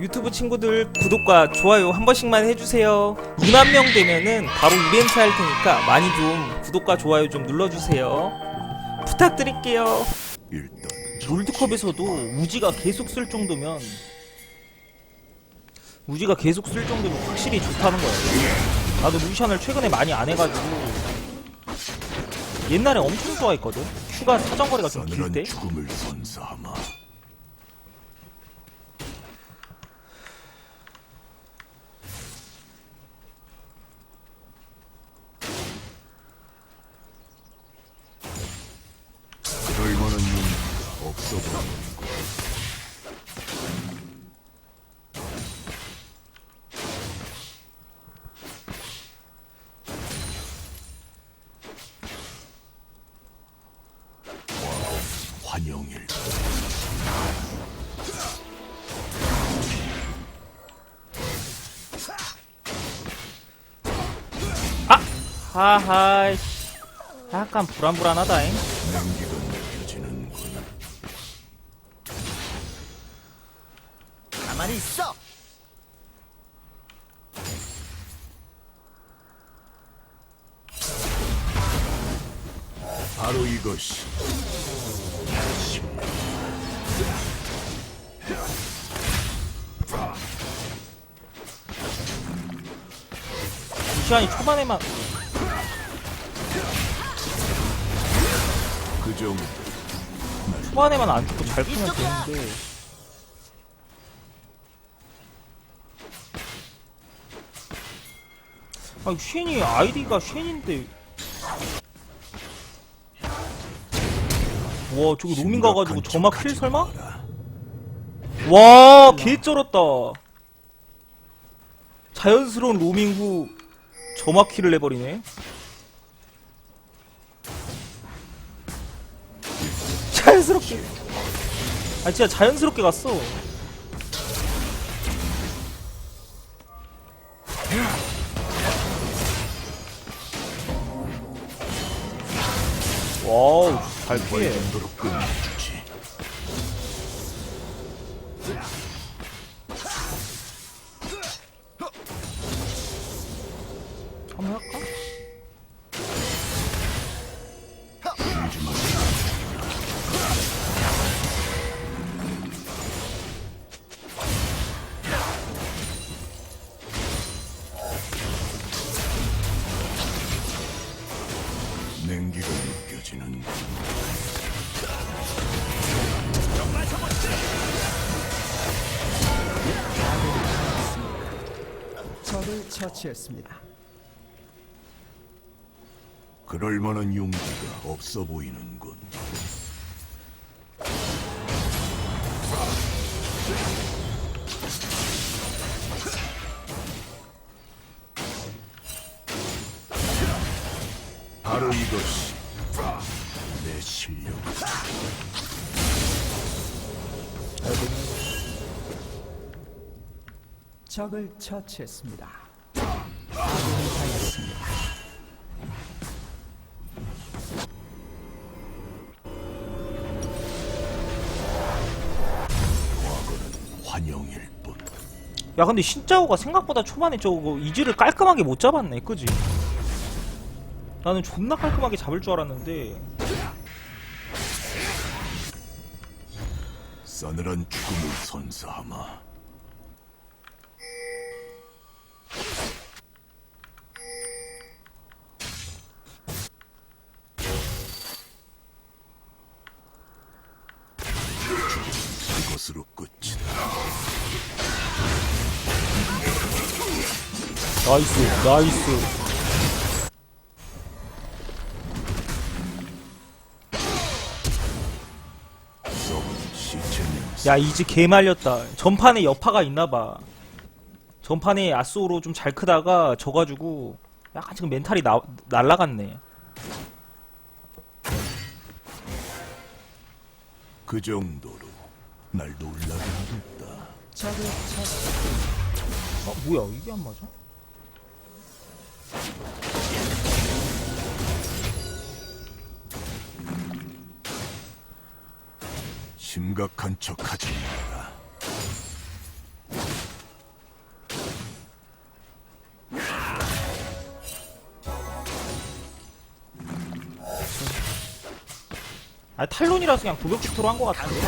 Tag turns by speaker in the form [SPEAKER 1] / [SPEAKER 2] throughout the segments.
[SPEAKER 1] 유튜브 친구들 구독과 좋아요 한 번씩만 해주세요. 2만 명 되면은 바로 이벤트 할 테니까 많이 좀 구독과 좋아요 좀 눌러주세요. 부탁드릴게요.
[SPEAKER 2] 일단
[SPEAKER 1] 롤드컵에서도 우지가 계속 쓸 정도면 우지가 계속 쓸 정도면 확실히 좋다는 거예요. 나도 루시안을 최근에 많이 안 해가지고 옛날에 엄청 좋아했거든. 큐가 사정거리가 좀 길 때 하하이 씨. 약간 불안불안하다잉
[SPEAKER 3] 있어.
[SPEAKER 2] 바로 이것이
[SPEAKER 1] 루시안이 초반에만
[SPEAKER 2] 그 정도.
[SPEAKER 1] 초반에만 안 죽고 잘 크면 되는데 아 쉔이 아이디가 쉔인데 와 저기 로밍 가가지고 저막 킬 설마? 와 개쩔었다 자연스러운 로밍 후 저막 킬을 내버리네 아 진짜 자연스럽게 갔어. 와우 잘 피해
[SPEAKER 2] 냉기가 느껴지는
[SPEAKER 3] 적을 처치했습니다.
[SPEAKER 2] 그럴 만한 용기가 없어 보이는군. 내 실력이다.
[SPEAKER 3] 적을 처치했습니다.
[SPEAKER 2] 환영일 뿐.
[SPEAKER 1] 야 근데 신짜오가 생각보다 초반에 저거 이즈를 깔끔하게 못 잡았네 그지? 나는 존나 깔끔하게 잡을 줄 알았는데
[SPEAKER 2] 싸늘한 죽음을 선사하마. 이것으로 끝이다.
[SPEAKER 1] 나이스 나이스 야 이즈 개 말렸다 전판에 여파가 있나봐 전판에 아쏘로 좀 잘 크다가 져가지고 약간 지금 멘탈이 나, 날라갔네
[SPEAKER 2] 그 정도로 날 놀라게 하겠다.
[SPEAKER 1] 어 뭐야 이게 안 맞아?
[SPEAKER 2] 심각한 척하지 마라.
[SPEAKER 1] 아 탈론이라서 그냥 도벽축토로 한 것 같은데.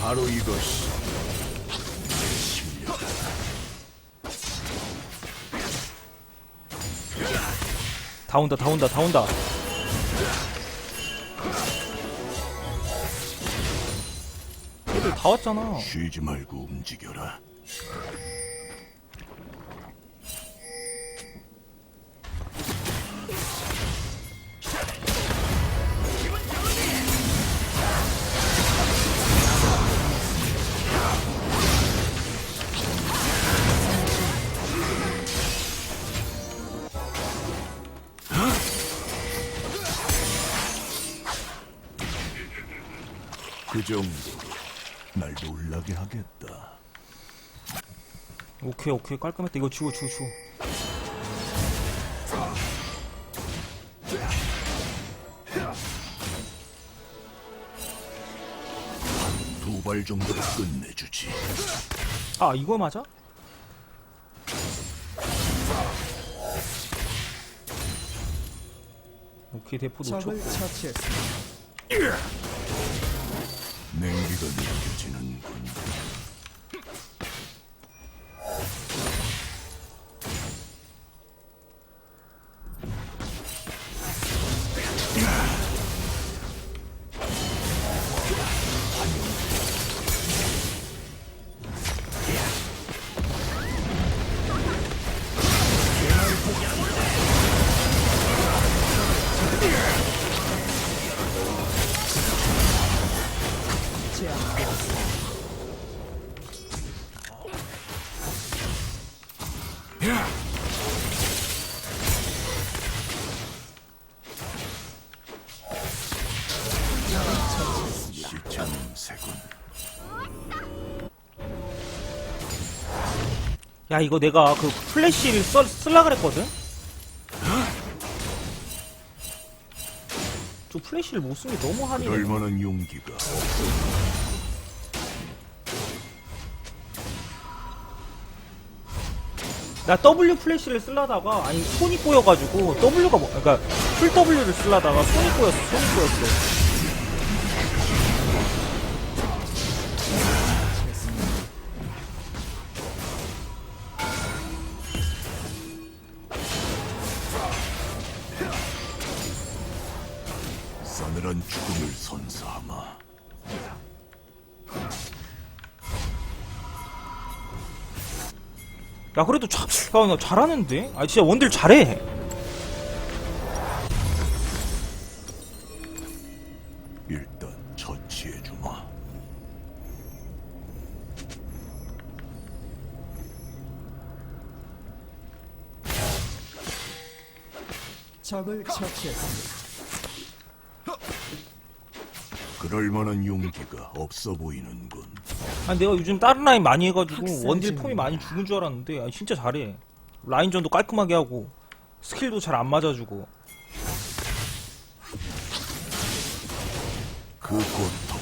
[SPEAKER 2] 바로 이것이
[SPEAKER 1] 다 온다 다 온다 다 온다 얘들 다 왔잖아
[SPEAKER 2] 쉬지 말고 움직여라. 정도로 날 놀라게 하겠다.
[SPEAKER 1] 오케이 오케이 깔끔했다 이거 지워 지워 지워
[SPEAKER 2] 두발 정도로 끝내주지.
[SPEAKER 1] 아 이거 맞아? 오케이 대포 놓쳐
[SPEAKER 3] 적을 처치했습니다.
[SPEAKER 2] 냉기 새군.
[SPEAKER 1] 야 이거 내가 그 플래시를 써, 쓸라 그랬거든? 저 플래시를 못쓴게 너무 한이네
[SPEAKER 2] 얼마나 용기가.
[SPEAKER 1] 나 W 플래시를 쓰려다가 아니 손이 꼬여가지고 W가 뭐 그러니까 풀 W를 쓰려다가 손이 꼬였어 손이 꼬였어 야 그래도 자, 야, 나 잘하는데? 아 진짜 원딜 잘해
[SPEAKER 2] 일단 처치해 주마.
[SPEAKER 3] 적을 처치했습니다.
[SPEAKER 2] 그럴 만한 용기가 없어 보이는군.
[SPEAKER 1] 아니 내가 요즘 다른 라인 많이 해가지고 원딜
[SPEAKER 3] 중이네.
[SPEAKER 1] 폼이 많이 죽은 줄 알았는데 아 진짜 잘해 라인전도 깔끔하게 하고 스킬도 잘 안 맞아주고
[SPEAKER 2] 그 고통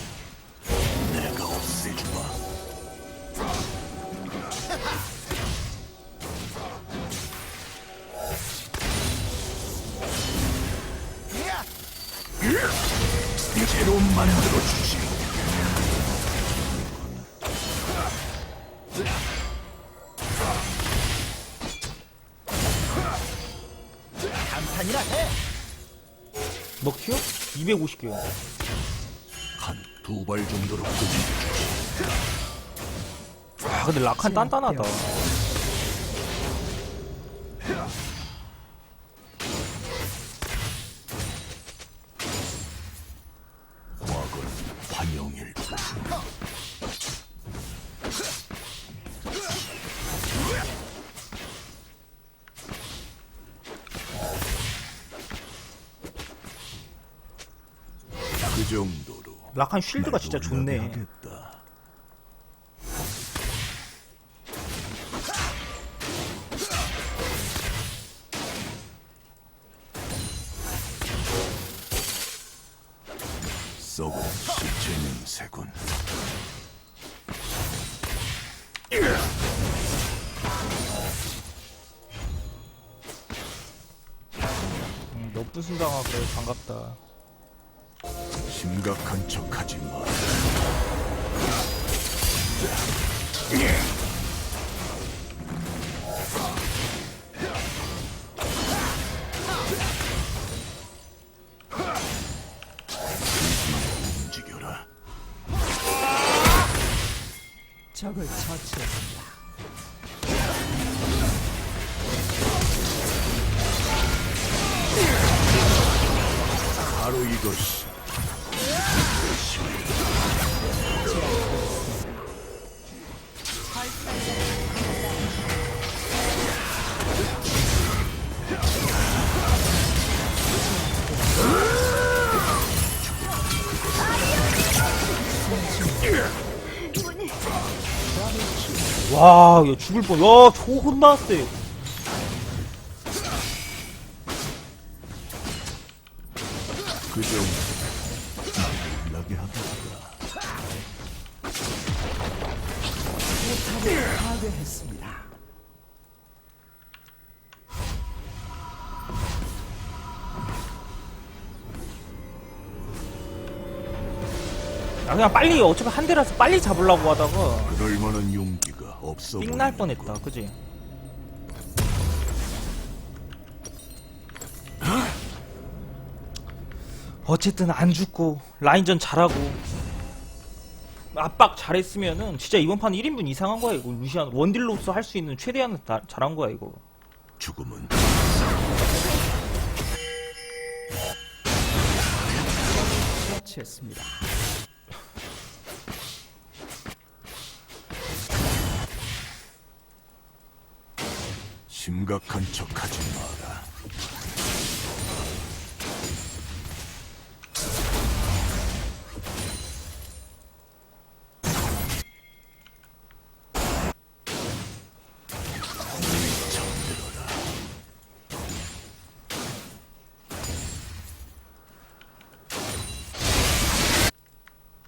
[SPEAKER 2] 내가 없애주마. 제로 만들어주지.
[SPEAKER 1] 250개요.
[SPEAKER 2] 한두 발 정도로.
[SPEAKER 1] 아 근데 라칸 단단하다
[SPEAKER 2] 정도로
[SPEAKER 1] 라칸 쉴드가 진짜 좋네.
[SPEAKER 2] 하겠다. 썩은 시체 냄새군.
[SPEAKER 1] 음, 너부순당하고 반갑다.
[SPEAKER 2] 심각한 척하지 마. 움직여라.
[SPEAKER 3] 적을 처치했습니다.
[SPEAKER 2] 바로 이것이
[SPEAKER 1] 와, 야 죽을 뻔. 야, 저 혼났어요.
[SPEAKER 2] 그 정도. 나게 하다가
[SPEAKER 3] 포탑을 파괴했습니다.
[SPEAKER 1] 아, 그냥 빨리 어차피 한 대라서 빨리 잡으려고 하다가
[SPEAKER 2] 그럴 만한 용기가 없어.
[SPEAKER 1] 삥날
[SPEAKER 2] 보이는
[SPEAKER 1] 뻔했다, 그지? 어쨌든 안 죽고 라인전 잘하고 압박 잘했으면은 진짜 이번 판 1인분 이상한 거야 이거 루시안 원딜로서 할 수 있는 최대한 다- 잘한 거야 이거
[SPEAKER 2] 죽음은
[SPEAKER 3] 처치했습니다.
[SPEAKER 2] 심각한 척하지 마라.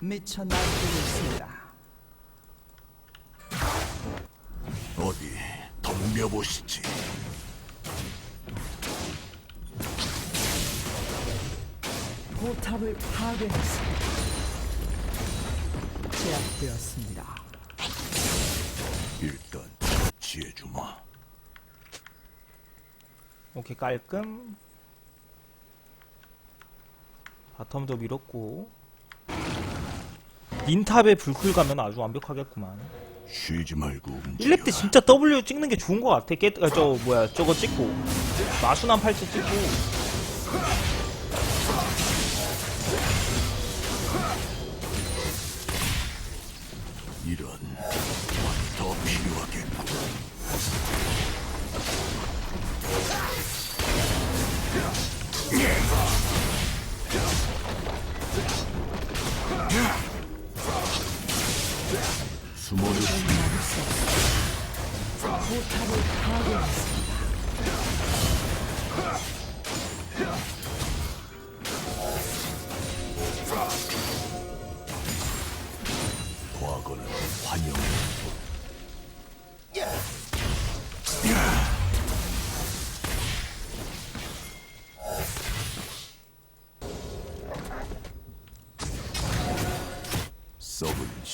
[SPEAKER 3] 미쳐 날뛰고 있습니다.
[SPEAKER 2] 어디 덤벼보시지.
[SPEAKER 3] 포탑을 파괴했습니다. 제압되었습니다.
[SPEAKER 2] 일단 지혜주마.
[SPEAKER 1] 오케이 깔끔 바텀도 밀었고 닌탑에 불쿨 가면 아주 완벽하겠구만.
[SPEAKER 2] 쉬지 말고 움직여.
[SPEAKER 1] 1렙 때 진짜 W 찍는 게 좋은 것 같아. 깨, 아, 저 뭐야 저거 찍고. 마순한 팔찌 찍고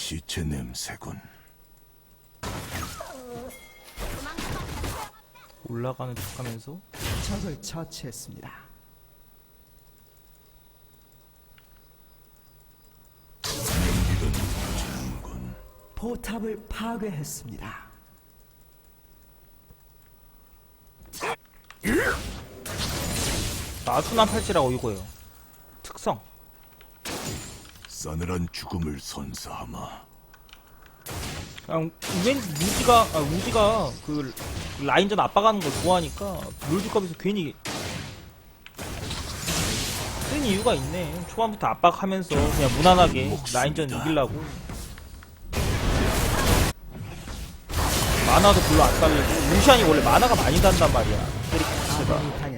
[SPEAKER 2] 시체 냄새군.
[SPEAKER 1] 올라가는 척하면서
[SPEAKER 3] 적을 처치했습니다. 포탑을 파괴했습니다.
[SPEAKER 1] 마순한 팔찌라고 이거예요 특성
[SPEAKER 2] 싸늘한 죽음을 선사하마.
[SPEAKER 1] 그냥 우벤 우지가 아 우지가 그 라인전 압박하는 걸 좋아하니까 롤드컵에서 괜히 쓴 이유가 있네. 초반부터 압박하면서 그냥 무난하게 라인전 이기려고. 마나도 별로 안 달리고 루시안이 원래 마나가 많이 단단 말이야. 캐릭터 자체가.
[SPEAKER 3] 아군이 당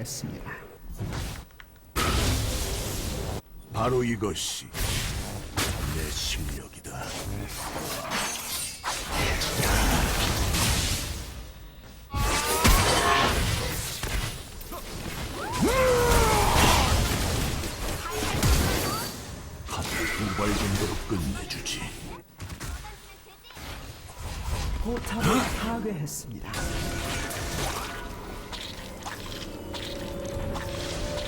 [SPEAKER 3] 실력이다.
[SPEAKER 2] 한두발 정도로 끝내주지. 포탑을 어?
[SPEAKER 3] 파괴했습니다.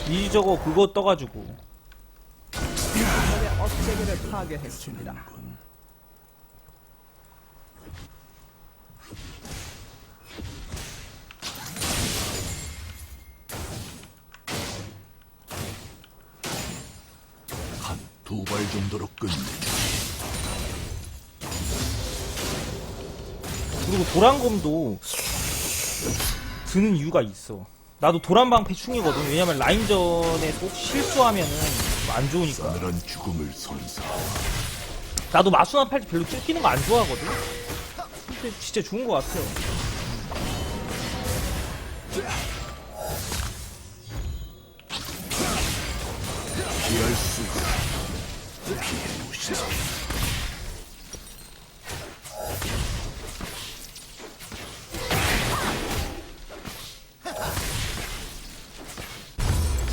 [SPEAKER 1] 이 저거 그거 떠가지고
[SPEAKER 3] 업체계를 파괴했습니다.
[SPEAKER 2] 한 두 발 정도로 끝내.
[SPEAKER 1] 그리고 도란검도 드는 이유가 있어. 나도 도란방패 충이거든. 왜냐면 라인전에 꼭 실수하면은 안 좋으니까.
[SPEAKER 2] 싸늘한 죽음을 선사.
[SPEAKER 1] 나도 마수나 팔때 별로 쫓기는 거 안 좋아하거든. 근데 진짜 좋은 거 같아요.
[SPEAKER 2] 피할 수가. 피해 보시지.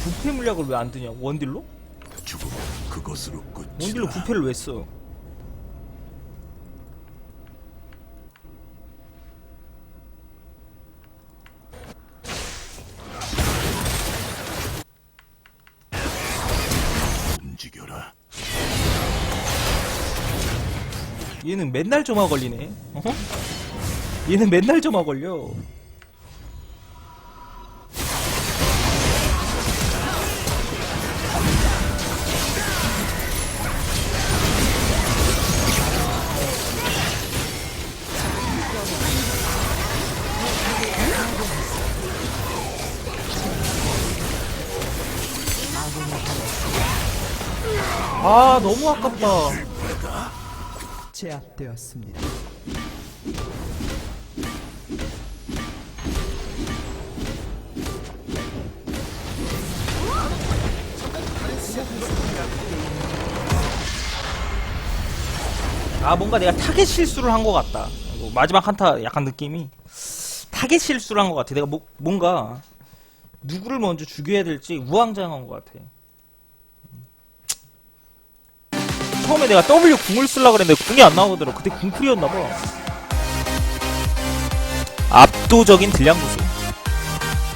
[SPEAKER 1] 부패 물약을 왜 안 드냐? 원딜로?
[SPEAKER 2] 죽음은 그것으로 끝이다.
[SPEAKER 1] 원딜로 부패를 왜 써?
[SPEAKER 2] 움직여라.
[SPEAKER 1] 얘는 맨날 점화 걸리네. 어허? 얘는 맨날 점화 걸려. 아 너무 아깝다.
[SPEAKER 3] 제압되었습니다.
[SPEAKER 1] 아 뭔가 내가 타겟 실수를 한 것 같다. 이거 마지막 한타 약간 느낌이 타겟 실수를 한 것 같아. 내가 뭐, 뭔가 누구를 먼저 죽여야 될지 우왕좌왕한 것 같아. 처음에 내가 W 궁을 쓰려고 그랬는데 궁이 안 나오더라고. 그때 궁풀이었나봐. 압도적인 딜량 구수.